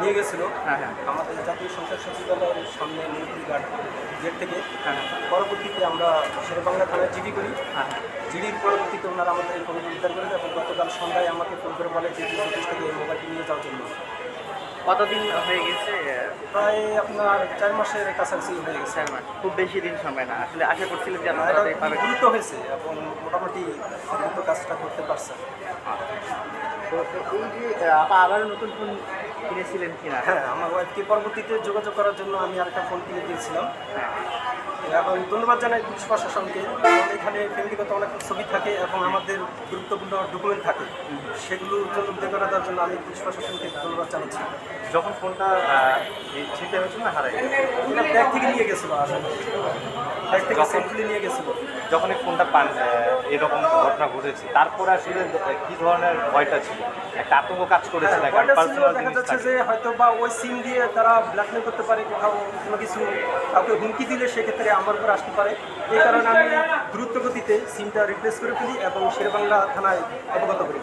নিয়ে গেছিল। হ্যাঁ হ্যাঁ। আমাদের জাতীয় সংসদ সচিবালয়ের সামনে মিলিটারি গার্ড গেট থেকে। হ্যাঁ পরবর্তীতে আমরা শেরবাংলা থানায় জিডি করি। হ্যাঁ জিডির পরবর্তীতে ওনারা আমাদের এই ফোনটি উদ্ধার করে এবং গতকাল সন্ধ্যায় আমাকে ফোন করে বলে যে অফিস থেকে এই মোবাইলটি নিয়ে যাওয়ার জন্য। কতদিন হয়ে গেছে? প্রায় আপনার চার মাসের কাছাকাছি হয়ে গেছে। চার মাস। খুব বেশি দিন সময় না। আসলে আশা করছিলেন যে আপনারা দ্রুত হয়েছে এবং মোটামুটি দ্রুত কাজটা করতে পারছে তো এই যে আবার নতুন ফোন কিনেছিলেন কিনা? হ্যাঁ আমার ওয়াইফকে পরবর্তীতে যোগাযোগ করার জন্য আমি আরেকটা ফোন কিনে দিয়েছিলাম। হ্যাঁ। এবং ধন্যবাদ জানাই পুলিশ প্রশাসনকে। এখানে ফ্যামিলিগত অনেক ছবি থাকে এবং আমাদের গুরুত্বপূর্ণ ডকুমেন্ট থাকে। সেগুলো জন্য করা দেওয়ার জন্য আমি পুলিশ প্রশাসনকে ধন্যবাদ জানাচ্ছি। যখন ফোনটা ছিনতে হয়েছিল না হারাই গেছে? ব্যাগ থেকে নিয়ে গেছিল আসলে। ব্যাগ থেকে সেলফি নিয়ে গেছিল। যখন এই ফোনটা পান এরকম ঘটনা ঘটেছে তারপরে আসলে কি ধরনের ভয়টা ছিল? একটা আতঙ্ক কাজ করেছে হ্যাঁ, পার্সোনাল দেখা জিনিস থাকে। যে হয়তো বা ওই সিম দিয়ে তারা ব্ল্যাকমেল করতে পারে কোথাও কোনো কিছু কাউকে হুমকি দিলে সেক্ষেত্রে আমার উপর আসতে পারে এই কারণে আমি দ্রুত গতিতে সিমটা রিপ্লেস করে ফেলি এবং শেরবাংলা থানায় অবগত করি